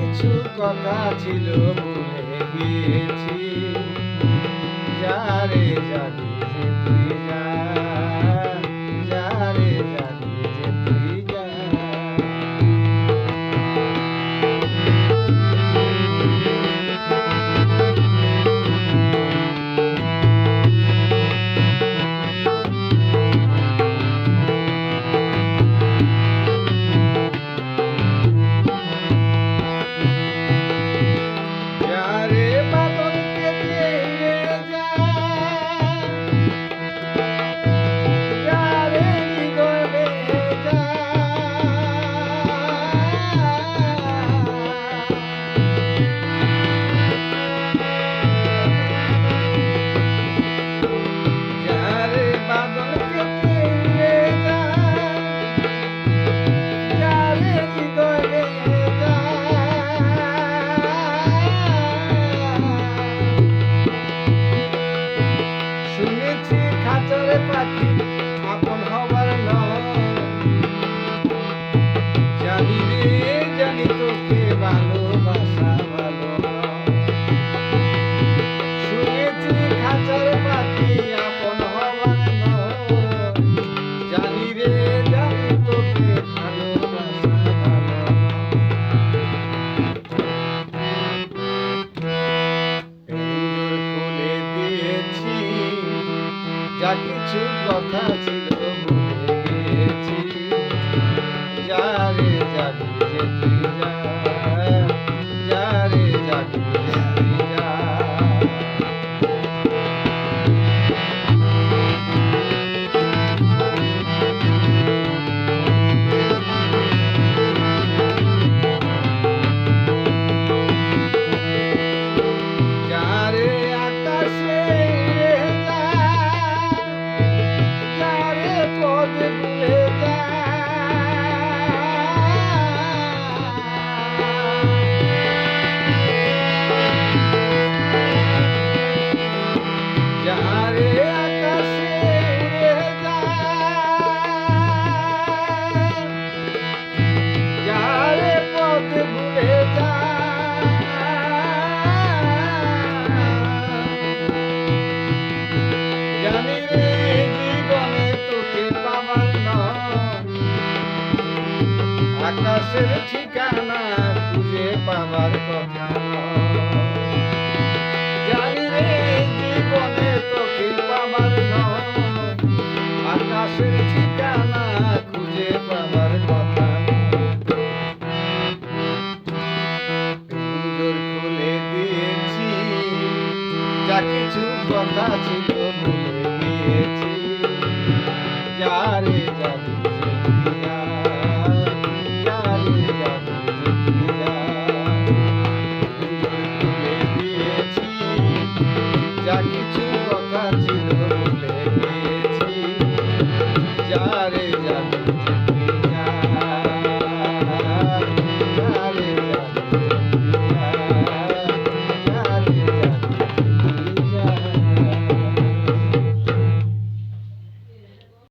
কিছু কথা ছিল ভুলে গেছি যারে জানি তুই যা চলে পাখি। যা কিছু কথা ছিল। আকাশের ঠিকানা খুঁজে পাওয়ার কথা। জানি রে, জীবনে তোকে পাবার আকাশের ঠিকানা খুঁজে পাওয়ার কথা। খুলে দিয়েছি, যা কিছু কথা ছিল ভুলে দিয়েছি। যারে जा रे जा